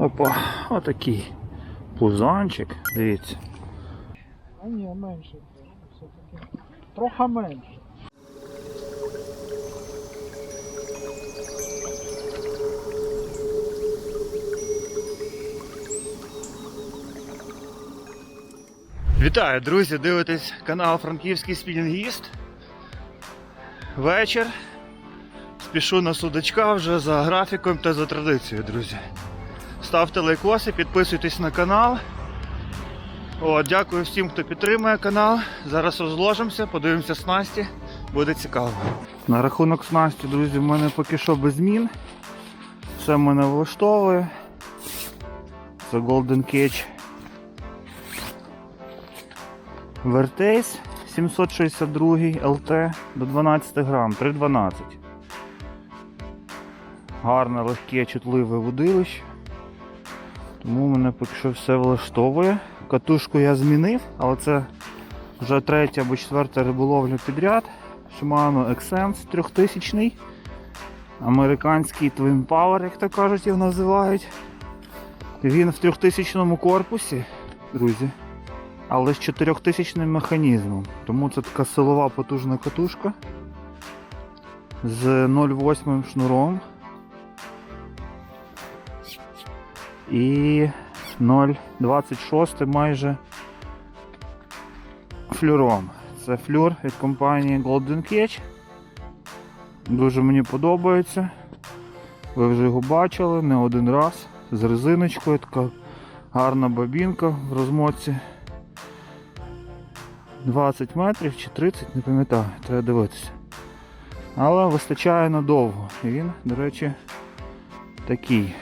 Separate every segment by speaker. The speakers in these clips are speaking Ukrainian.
Speaker 1: Опа, отакий пузанчик, дивіться.
Speaker 2: А ні, менше. Все-таки. Трохи менше.
Speaker 1: Вітаю, друзі! Дивитесь канал Франківський спінінгіст. Вечір. Спішу на судачка вже за графіком та за традицією, друзі. Ставте лайкоси, підписуйтесь на канал. О, дякую всім, хто підтримує канал. Зараз розложимося, подивимося снасті. Буде цікаво. На рахунок снасті, друзі, в мене поки що без змін. Все мене влаштовує. Це Golden Cage Вертейс 762 ЛТ до 12 грам, 3,12. Гарне, легке, чутливе водилище. Тому мене поки що все влаштовує. Катушку я змінив, але це вже третя або четверта риболовля підряд. Shimano Xsense 3000 Американський Twin Power, як то кажуть, його називають. Він в 3000 корпусі, друзі але з 4000 механізмом. Тому це така силова потужна катушка з 0,8 шнуром і 0,26 майже флюром. Це флюр від компанії Golden Cage. Дуже мені подобається. Ви вже його бачили не один раз. З резиночкою, така гарна бабінка в розмотці. 20 метрів чи 30, не пам'ятаю, треба дивитися. Але вистачає надовго. І він, до речі, такий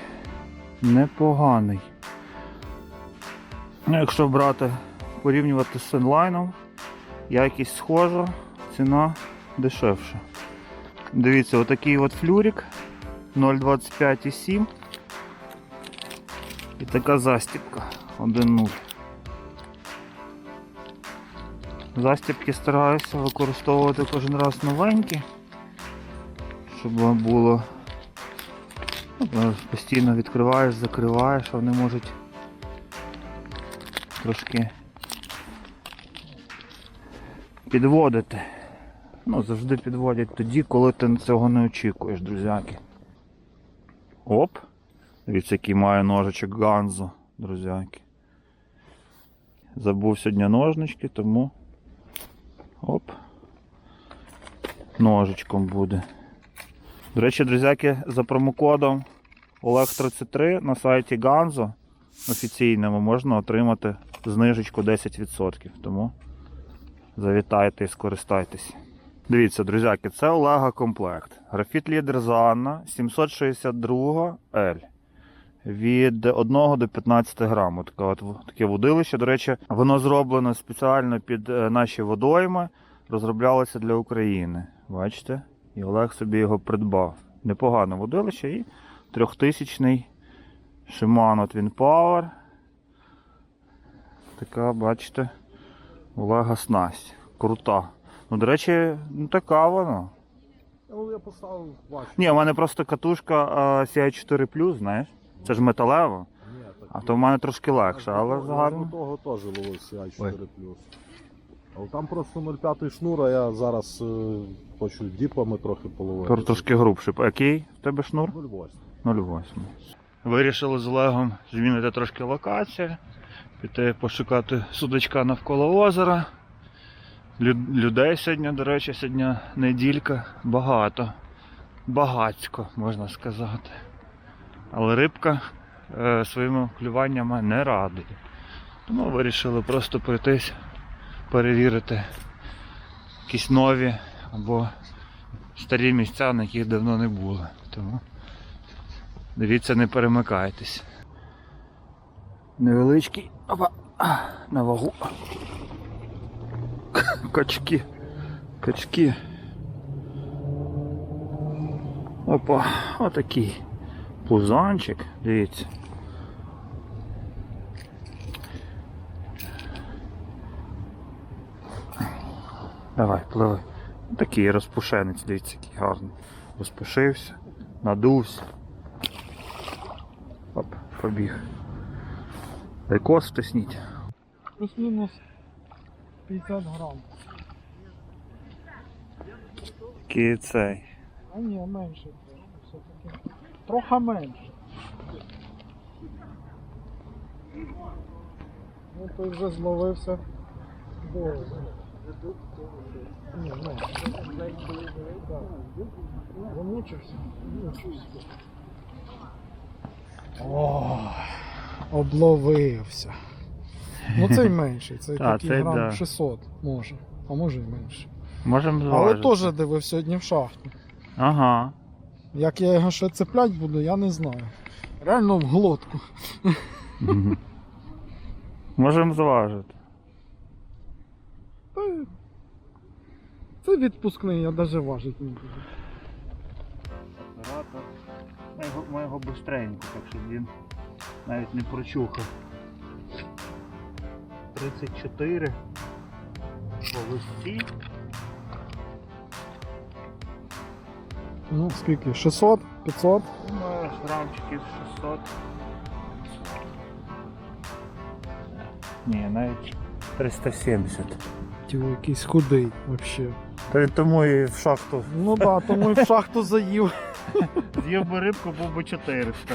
Speaker 1: непоганий. Ну, якщо брати, порівнювати з Сенлайном, якість схожа, ціна дешевша. Дивіться, отакий от флюрик 0,25,7 і така застіпка 1.0. Застібки стараюся використовувати кожен раз новенькі, щоб було постійно відкриваєш, закриваєш, вони можуть трошки підводити. Ну, завжди підводять тоді, коли ти цього не очікуєш, друзяки. Оп! Дивіться, який має ножичок Ганзо, друзяки. Забув сьогодні ножнички, тому Оп. Ножичком буде. До речі, друзяки, за промокодом Олег33 на сайті Ганзо офіційному можна отримати знижечку 10%. Тому завітайте і скористайтесь. Дивіться, друзяки, це Олега комплект. Графіт лідер Занна 762 L. Від 1 до 15 грам. Таке, от, таке водилище. До речі, воно зроблено спеціально під е, наші водойми, розроблялося для України. Бачите? І Олег собі його придбав. Непогане водилище і трьохтисячний Shimano Twin Power. Така, бачите, Олега снасть. Крута. Ну, до речі, ну така вона.
Speaker 2: Ну, я поставив бачу.
Speaker 1: Ні, у мене просто катушка CI4 знаєш. Це ж металево.
Speaker 2: Ні, так.
Speaker 1: А то в мене трошки легше, але загально.
Speaker 2: того теж ловився А4 Але там просто 0,5 шнур, а я зараз е, хочу діпами трохи половити.
Speaker 1: Тор- Трошки грубше. Який в тебе шнур?
Speaker 2: 0,8.
Speaker 1: 0,8. Вирішили з Олегом змінити трошки локацію, піти пошукати судочка навколо озера. Лю- Людей сьогодні, до речі, сьогодні неділька багато. Багацько, можна сказати. Але рибка е, своїми клюваннями не радує. Тому вирішили просто пройтись, перевірити якісь нові або старі місця, на яких давно не було. Тому дивіться, не перемикайтесь. Невеличкий опа, на вагу. Качки. Качки. Опа, отакий пузанчик, дивіться. Давай, пливи. Такий розпушенець, дивіться, який гарний. Розпушився, надувся. Оп, побіг. Лайкос втисніть.
Speaker 3: Плюс-мінус 50 грам.
Speaker 1: Який цей.
Speaker 3: А ні, менше. Все-таки. Трохи менше. Ну той вже зловився. Дорого. Ні, ну. Так. Замучився. Замучився. О, обловився. Ну цей менший, цей
Speaker 1: Та,
Speaker 3: такий
Speaker 1: цей
Speaker 3: грам
Speaker 1: да.
Speaker 3: 600 може, а може і менше.
Speaker 1: Можемо
Speaker 3: Але
Speaker 1: зважити.
Speaker 3: теж дивив сьогодні в шахту.
Speaker 1: Ага.
Speaker 3: Як я його ще цеплять буду, я не знаю. Реально в глотку.
Speaker 1: Можемо зважити.
Speaker 3: Та Це відпускний, я навіть важити не буду.
Speaker 1: Оператор. Ми його, ми його бистренько, так щоб він навіть не прочухав. 34 по листі.
Speaker 3: Ну, скільки? 600? 500?
Speaker 1: Ну, грамчиків 600. Ні, навіть 370.
Speaker 3: Тіло якийсь худий взагалі.
Speaker 1: Та він тому і в шахту
Speaker 3: Ну так, да, тому і в шахту заїв.
Speaker 1: з'їв би рибку, був би 400.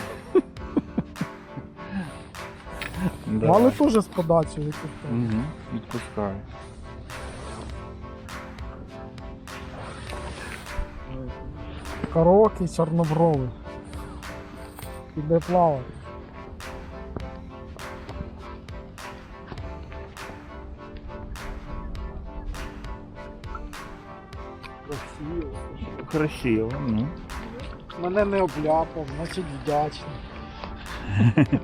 Speaker 1: Да.
Speaker 3: Але теж з подачі відпускав.
Speaker 1: Угу, відпускаю.
Speaker 3: Караоке чорнобровий. Іде плавати. Красиво.
Speaker 1: Красиво, ну.
Speaker 3: Мене не обляпав, значить вдячний.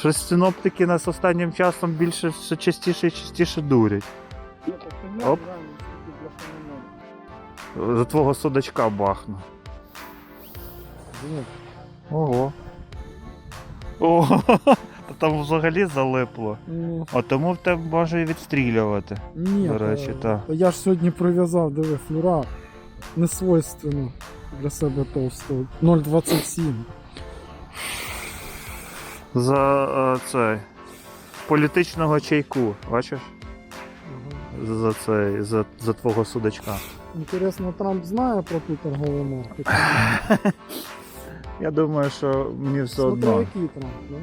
Speaker 1: Щось синоптики нас останнім часом більше все частіше і частіше дурять. Оп. За твого судачка бахну. Ого. О, та там взагалі залипло.
Speaker 3: Ну,
Speaker 1: А тому в тебе може і відстрілювати.
Speaker 3: ні,
Speaker 1: До речі,
Speaker 3: та- я ж сьогодні прив'язав, диви, флюра. Не свойственно для себе товстого. 0,27.
Speaker 1: За е, цей політичного чайку, бачиш? За цей, за, за твого судачка.
Speaker 3: Інтересно, Трамп знає про ту торгову марку?
Speaker 1: Я думаю, що мені все
Speaker 3: Смотри,
Speaker 1: одно.
Speaker 3: який Трамп, да?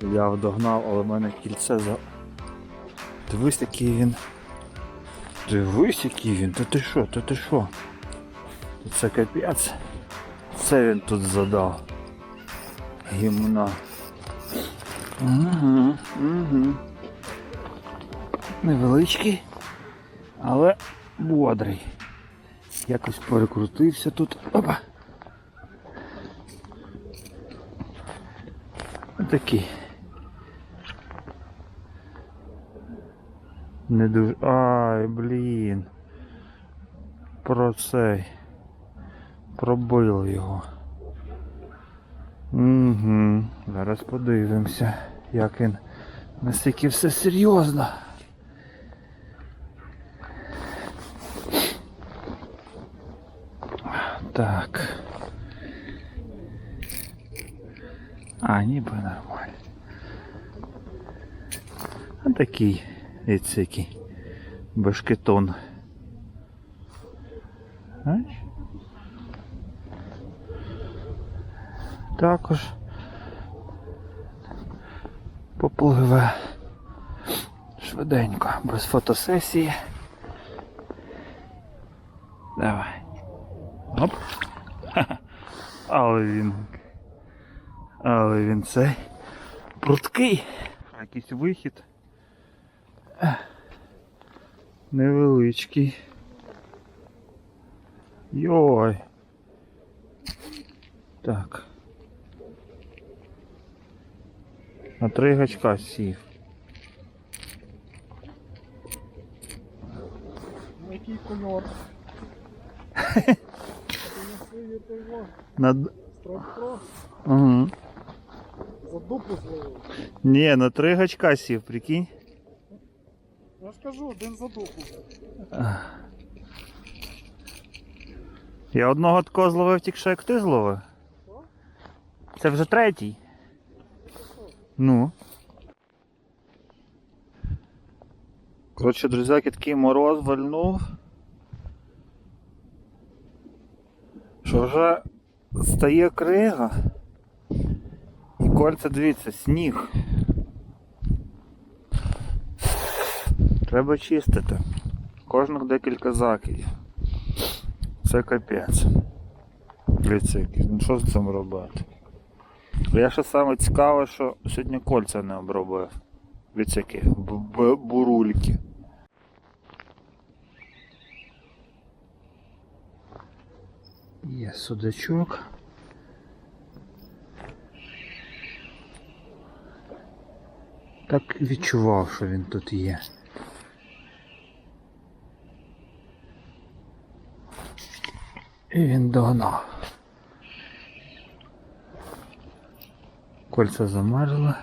Speaker 1: Я догнав, але в мене кільце за. Дивись, який він. Дивись, який він. Та ти що, та ти що? Це капець. Це він тут задав. Гімна. Угу, угу. Невеличкий, але бодрий. Якось перекрутився тут. Опа. Такий. Не дуже. Ай, блін. Про цей. Пробили його. Угу. Зараз подивимося, як він. Наскільки все серйозно. Так. А, ніби нормально. А такий яцикий башкетон. Знаєш? Також попливе швиденько, без фотосесії. Давай. Оп. Але він. Але він цей пруткий. Якийсь вихід. Невеличкий. Йой. Так. На три гачка сів.
Speaker 3: Який кольор?
Speaker 1: На... Угу.
Speaker 3: За дупу зловив.
Speaker 1: Ні, на три гачка сів, прикинь.
Speaker 3: Я ж кажу, один за дупу.
Speaker 1: Я одного такого зловив тільки що як ти зловив. Це вже третій. Ну. Коротше, друзяки, такий мороз вальнув. Що вже стає крига. І кольця, дивіться, сніг. Треба чистити. Кожних декілька закидів. Це капець. Ну що з цим робити? Я ще саме цікаве, що сьогодні кольця не обробив. Б- б- бурульки. Є судачок. Так відчував, що він тут є. І він догнав. Кольця замерзли.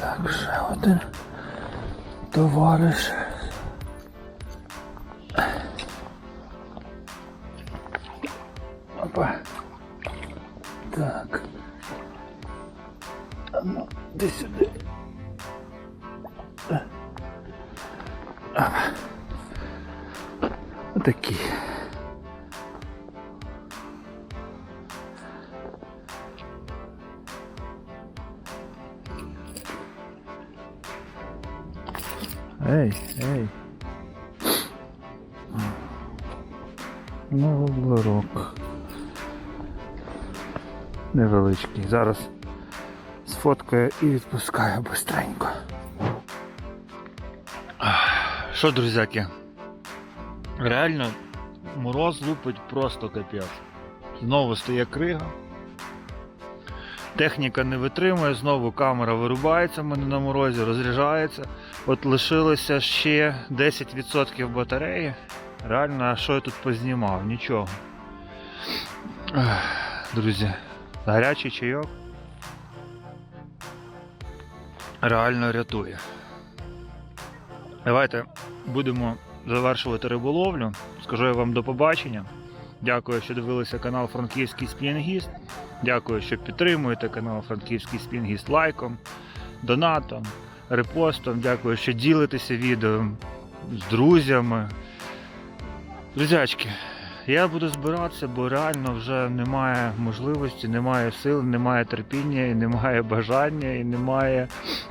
Speaker 1: Так, ще один товариш. Опа. Так. А Ну, де сюди. Опа. Отакі. Ей, ей. Ну, воблерок. Невеличкий. Зараз сфоткаю і відпускаю быстренько. Що, друзяки? Реально, мороз лупить просто капець. Знову стає крига. Техніка не витримує, знову камера вирубається в мене на морозі, розряджається. От лишилося ще 10% батареї. Реально, а що я тут познімав? Нічого. Друзі, гарячий чайок. Реально рятує. Давайте будемо завершувати риболовлю. Скажу я вам до побачення. Дякую, що дивилися канал Франківський Сплінгіст. Дякую, що підтримуєте канал Франківський Сплінгіст лайком, донатом, репостом. Дякую, що ділитеся відео з друзями. Друзячки, я буду збиратися, бо реально вже немає можливості, немає сил, немає терпіння, і немає бажання, і немає.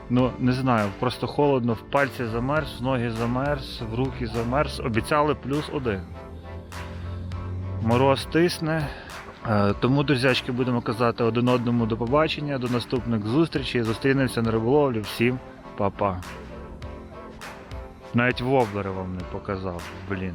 Speaker 1: Ну, не знаю, просто холодно, в пальці замерз, в ноги замерз, в руки замерз. Обіцяли плюс один. Мороз тисне. Е, Тому, друзячки, будемо казати один одному до побачення, до наступних зустрічей. Зустрінемося на риболовлі. Всім па-па. Навіть воблери вам не показав, блін.